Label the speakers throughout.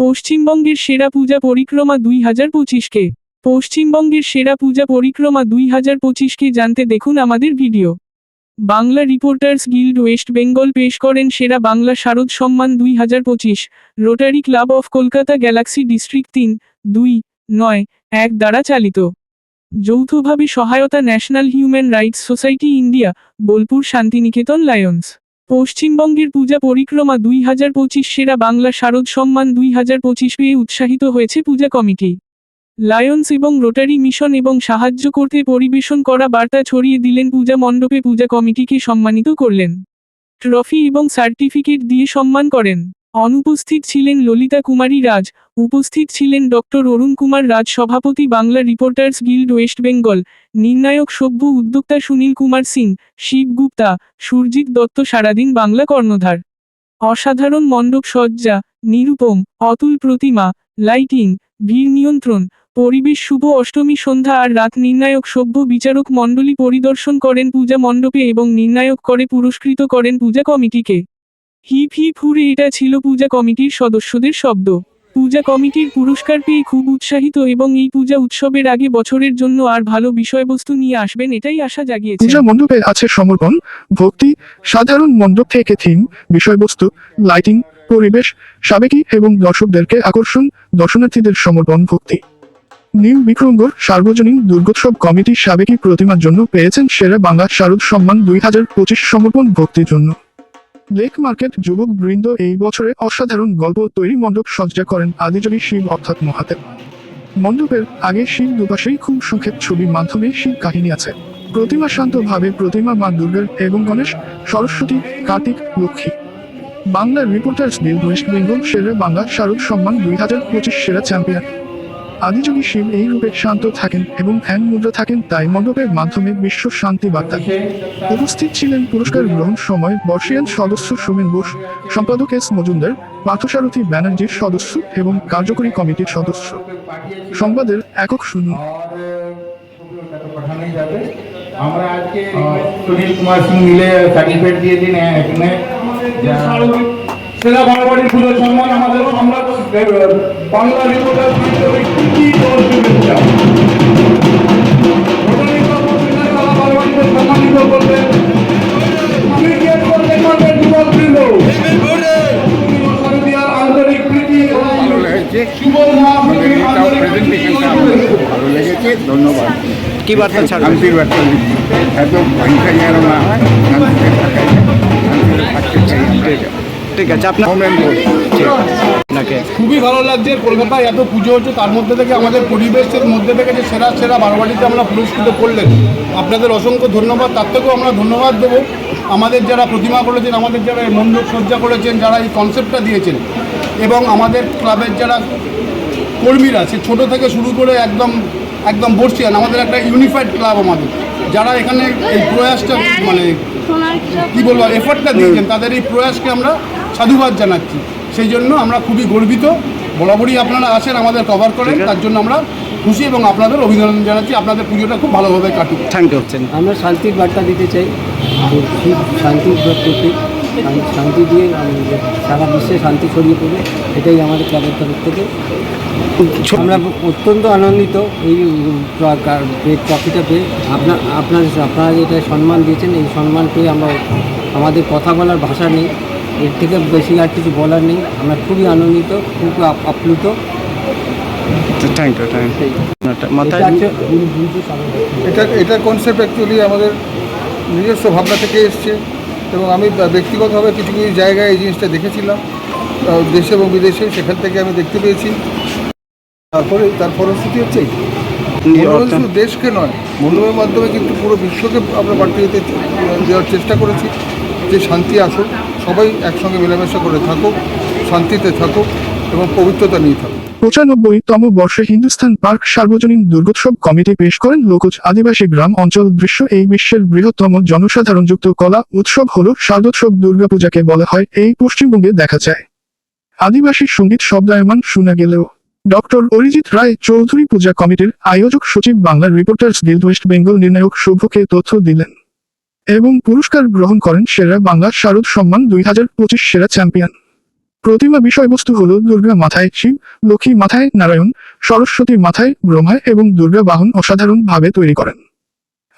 Speaker 1: পশ্চিমবঙ্গের সেরা পূজা পরিক্রমা দুই হাজার পঁচিশকে। পশ্চিমবঙ্গের সেরা পূজা পরিক্রমা দুই হাজার পঁচিশকে জানতে দেখুন আমাদের video. Bangla reporters guild West Bengal পেশ করেন সেরা বাংলা শারদ সম্মান দুই হাজার পঁচিশ, Rotary Club of Kolkata Galaxy district তিন, দুই, নয়, এক দ্বারা চালিত। যৌথভাবে সহায়তা National Human Rights Society India, Bolpur Shantiniketan Lions. পশ্চিমবঙ্গের পূজা পরিক্রমা দুই হাজার পঁচিশ সেরা বাংলা শারদ সম্মান দুই হাজার পঁচিশ পেয়ে উৎসাহিত হয়েছে পূজা কমিটি। লায়ন্স এবং রোটারি মিশন এবং সাহায্য করতে পরিবেশন করা বার্তা ছড়িয়ে দিলেন পূজা মণ্ডপে পূজা কমিটিকে সম্মানিত করলেন। ট্রফি এবং সার্টিফিকেট দিয়ে সম্মান করেন। অনুপস্থিত ছিলেন ললিতা কুমারী রাজ, উপস্থিত ছিলেন ডক্টর অরুণ কুমার রাজ সভাপতি Bangla reporters guild West Bengal, নির্ণায়ক সভ্য উদ্যোক্তা সুনীল কুমার সিং, শিব গুপ্তা, সুরজিৎ দত্ত সারাদিন বাংলা কর্ণধার। অসাধারণ মণ্ডপ সজ্জা, নিরুপম, অতুল প্রতিমা, লাইটিং, ভিড় নিয়ন্ত্রণ, পরিবেশ শুভ অষ্টমী সন্ধ্যা আর রাত নির্ণায়ক সভ্য বিচারক মণ্ডলী পরিদর্শন করেন পূজা মণ্ডপে এবং নির্ণায়ক করে পুরস্কৃত করেন পূজা কমিটিকে। হিপ হিপ হুরে এটা ছিল পূজা কমিটির সদস্যদের শব্দ। পূজা কমিটির পুরস্কার পেয়ে খুব উৎসাহিত এবং এই পূজা উৎসবের আগে বছরের জন্য আর ভালো বিষয়বস্তু নিয়ে আসবেন এটাই আশা জাগিয়েছে।
Speaker 2: পূজা মণ্ডপে আছে সমর্পণ, ভক্তি, সাধারণ মণ্ডপ থেকে থিম, বিষয়বস্তু, লাইটিং, পরিবেশ, সাবেকি এবং দর্শকদেরকে আকর্ষণ, দর্শনার্থীদের সমর্পণ, ভক্তি। নিউ বিক্রমগড় সার্বজনীন দুর্গোৎসব কমিটি সাবেকি প্রতিমার জন্য পেয়েছেন সেরা বাংলা শারদ সম্মান দুই হাজার পঁচিশ সমর্পণ ভক্তির জন্য। লেক মার্কেট যুবক বৃন্দ এই বছরে অসাধারণ গল্প তৈরি মণ্ডপ সজ্জা করেন আদিজনী শিব অর্থাৎ মহাদেব। মণ্ডপের আগে শিব দুপাশেই খুব সুখের ছবির মাধ্যমে শিব কাহিনী আছে। প্রতিমা শান্তভাবে প্রতিমা মা দুর্গার এবং গণেশ, সরস্বতী, কার্তিক, লক্ষ্মী। বাংলার রিপোর্টার্স গিল্ড ওয়েস্ট বেঙ্গল সেরা বাংলা শারদ সম্মান দুই হাজার পঁচিশ সেরা চ্যাম্পিয়ন। আদিযোগী শিব এই রূপে শান্ত থাকেন এবং ধ্যান মুদ্রা থাকেন তাই মণ্ডপের মাধ্যমে বিশ্ব শান্তি বার্তা। উপস্থিত ছিলেন পুরস্কার গ্রহণ সময় বর্ষিয়ান সদস্য সুমেন বোস সম্পাদক এস মজুমদার পার্থসারথী ব্যানার্জির সদস্য এবং কার্যকরী কমিটির সদস্য। সংবাদের একক শূন্য
Speaker 3: আমরা আজকে সুনীল কুমার সিং মিলে সার্টিফিকেট দিয়ে দিন এখানে। সেরা বারবাড়ি পুজো সম্মান আমাদের সম্রাট বাংলা রিপোর্টার সম্মানিত কি
Speaker 4: খুব ভালো লেগেছে ধন্যবাদ
Speaker 5: কি বার্তা ছাড়বেন?
Speaker 4: শান্তির বার্তা দিচ্ছি এত হিংসা যেন না হয় শান্তিতে থাকতে চাই।
Speaker 5: ঠিক আছে ঠিক আছে। আপনার আপনাকে?
Speaker 6: খুবই ভালো লাগছে। কলকাতায় এত পুজো হচ্ছে, তার মধ্যে থেকে আমাদের পরিবেশের মধ্যে থেকে যে সেরা সেরা বারোয়ারিতে আমরা পুরস্কৃত করলেন। আপনাদের অসংখ্য ধন্যবাদ। তার থেকেও আমরা ধন্যবাদ দেবো। আমাদের যারা প্রতিমা করেছেন, আমাদের যারা এই মণ্ডপ সজ্জা করেছেন, যারা এই কনসেপ্টটা দিয়েছেন, এবং আমাদের ক্লাবের যারা কর্মীরা, সে ছোটো থেকে শুরু করে একদম একদম বর্ষিয়ান, আমাদের একটা ইউনিফাইড ক্লাব আমাদের। যারা এখানে এই প্রয়াসটা মানে কি বলব এফর্টটা দিয়েছেন, তাদের এই প্রয়াসকে আমরা সাধুবাদ জানাচ্ছি। সেই জন্য আমরা খুবই গর্বিত। বরাবরই আপনারা আসেন আমাদের কভার করেন তার জন্য আমরা খুশি এবং আপনাদের অভিনন্দন জানাচ্ছি। আপনাদের পুজোটা খুব ভালোভাবে কাটুক।
Speaker 5: থ্যাংক ইউ হচ্ছেন
Speaker 7: আমরা শান্তির বার্তা দিতে চাই। শান্তির প্রতীক শান্তি দিয়ে সারা বিশ্বে শান্তি ছড়িয়ে পড়বে এটাই আমাদের ক্লাবের তরফ থেকে। আমরা অত্যন্ত আনন্দিত এই ট্রফিটা পেয়ে। আপনার আপনার আপনারা যেটা সম্মান দিয়েছেন এই সম্মান পেয়ে আমরা আমাদের কথা বলার ভাষা নেই। এর থেকে বেশি আর কিছু বলার নেই। আমরা খুবই আনন্দিত খুব আপ- আপ্লুত।
Speaker 5: থ্যাংক ইউ থ্যাংক মাথায়
Speaker 7: এটা
Speaker 6: কনসেপ্ট অ্যাকচুয়ালি আমাদের নিজস্ব ভাবনা থেকে এসছে এবং আমি ব্যক্তিগতভাবে কিছু কিছু জায়গায় এই জিনিসটা দেখেছিলাম। দেশে এবং বিদেশে সেখান থেকে আমি দেখতে পেয়েছি। তারপরে তার ফলশ্রুতি হচ্ছে। শুধু দেশকে নয় মনোরমের মাধ্যমে কিন্তু পুরো বিশ্বকে আমরা দিতে দেওয়ার চেষ্টা করেছি। যে শান্তি আসুক সবাই একসঙ্গে মেলামেশা করে থাকুক, শান্তিতে থাকুক এবং পবিত্রতা নিয়ে থাকুক।
Speaker 2: পঁচানব্বই তম বর্ষে হিন্দুস্তান পার্ক সার্বজনীন দুর্গোৎসব কমিটি পেশ করেন লোকজ আদিবাসী গ্রাম অঞ্চল দৃশ্য। এই বিশ্বের বৃহত্তম জনসাধারণযুক্ত কলা উৎসব হল শারদোৎসব দুর্গাপূজাকে বলা হয়। এই পশ্চিমবঙ্গে দেখা যায়। আদিবাসী সংগীত শব্দায়মান শোনা গেলেও ডক্টর অরিজিৎ রায় চৌধুরী পূজা কমিটির আয়োজক সচিব বাংলার রিপোর্টার্স গিল্ড ওয়েস্ট বেঙ্গল নির্ণায়ক শুভকে তথ্য দিলেন। এবং পুরস্কার গ্রহণ করেন সেরা বাংলা শারদ সম্মান দুই হাজার পঁচিশ সেরা চ্যাম্পিয়ন। প্রতিমা বিষয়বস্তু হল দুর্গা মাথায় শিব, লক্ষ্মী মাথায় নারায়ণ, সরস্বতী মাথায় ব্রহ্মা এবং দুর্গা বাহন অসাধারণ ভাবে তৈরি করেন।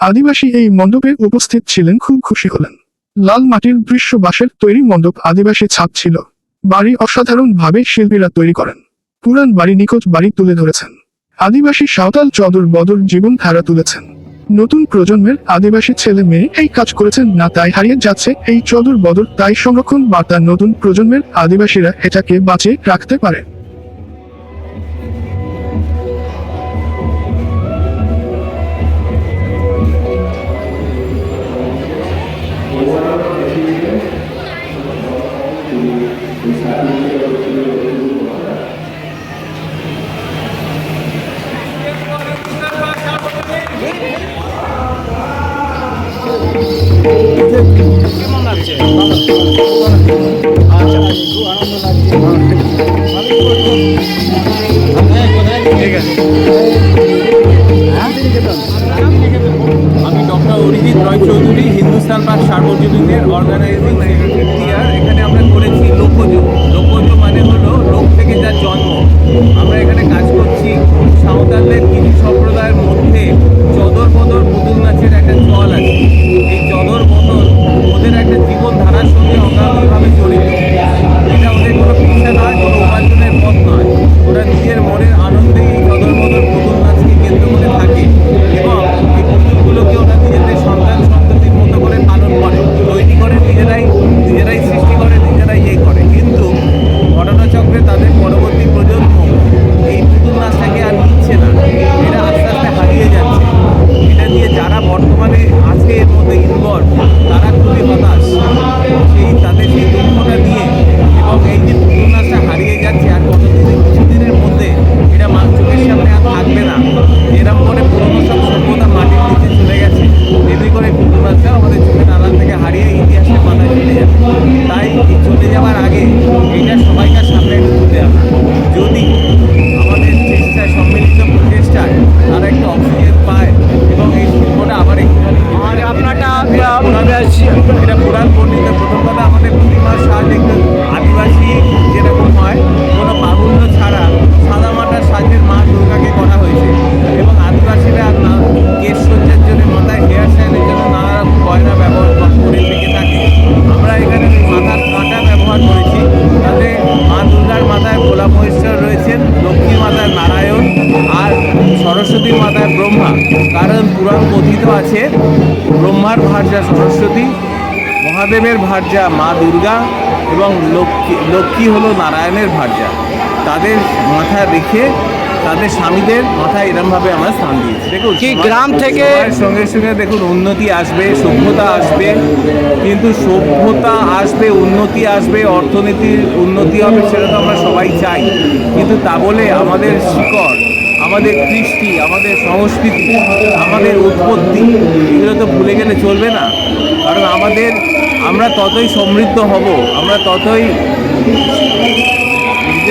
Speaker 2: আদিবাসী এই মণ্ডপে উপস্থিত ছিলেন, খুব খুশি হলেন। লাল মাটির দৃশ্য বাঁশের তৈরি মণ্ডপ আদিবাসী ছাপ ছিল। বাড়ি অসাধারণ ভাবে শিল্পীরা তৈরি করেন। পুরান বাড়ি নিখোঁজ বাড়ি তুলে ধরেছেন। আদিবাসী সাঁওতাল চদর বদর জীবন ধারা তুলেছেন। নতুন প্রজন্মের আদিবাসী ছেলে মেয়ে এই কাজ করেছেন না, তাই হারিয়ে যাচ্ছে এই চদর বদর তাই সংরক্ষণ বার্তা নতুন প্রজন্মের আদিবাসীরা এটাকে বাঁচিয়ে রাখতে পারে।
Speaker 5: কেমন
Speaker 8: রয় চৌধুরী, হিন্দুস্তান পার্ক সার্বজনীনের অর্গানাইজিং সেক্রেটারি এখানে আমরা করেছি লোকজ। লোকজ মানে হলো লোক থেকে যার জন্ম। আমরা এখানে কাজ করছি। সাঁওতালদের কিছু সম্প্রদায়ের মধ্যে চদর বদর পুতুল নাচের একটা চল আছে। এই চদর বদর ওদের একটা জীবনধারার সঙ্গে অঙ্গাঙ্গিভাবে জড়িত। এটা ওদের কোনো পেশা নয়, কোনো উপার্জনের পথ নয়। ওরা নিজের মনের আনন্দেই চদর বদর পুতুল নাচকে মহেশ্বর রয়েছেন, লক্ষ্মী মাতায় নারায়ণ আর সরস্বতী মাতায় ব্রহ্মা। কারণ পুরাণ কথিত আছে, ব্রহ্মার ভার্যা সরস্বতী, মহাদেবের ভার্যা মা দুর্গা এবং লক্ষ্মী লক্ষ্মী হলো নারায়ণের ভার্যা। তাদের মাথা রেখে তাদের স্বামীদের মাথায় এরমভাবে আমরা স্থান দিয়েছি। দেখুন
Speaker 5: কি গ্রাম থেকে-
Speaker 8: সঙ্গে সঙ্গে দেখুন উন্নতি আসবে সভ্যতা আসবে কিন্তু সভ্যতা আসবে উন্নতি আসবে অর্থনীতির উন্নতি হবে সেটা তো আমরা সবাই চাই। কিন্তু তা বলে আমাদের শিকড় আমাদের কৃষ্টি আমাদের সংস্কৃতি আমাদের উৎপত্তি এগুলো তো ভুলে গেলে চলবে না। কারণ আমাদের আমরা ততই সমৃদ্ধ হব আমরা ততই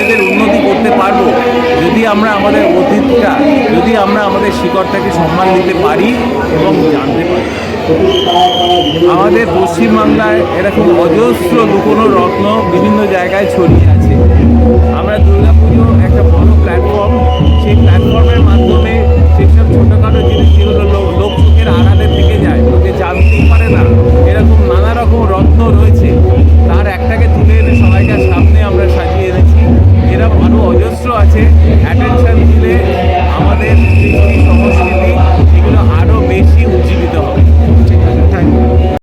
Speaker 8: নিজেদের উন্নতি করতে পারব, যদি আমরা আমাদের অতীতটা, যদি আমরা আমাদের শিকড়টাকে সম্মান দিতে পারি এবং জানতে পারি। আমাদের পশ্চিমবাংলায় এরকম অজস্র লুকোনো রত্ন বিভিন্ন জায়গায় ছড়িয়ে আছে। আমরা দুর্গা দুর্গাপুজো একটা বড় প্ল্যাটফর্ম সেই প্ল্যাটফর্মের মাধ্যমে সেসব ছোটোখাটো জিনিস যেগুলো লো- লোক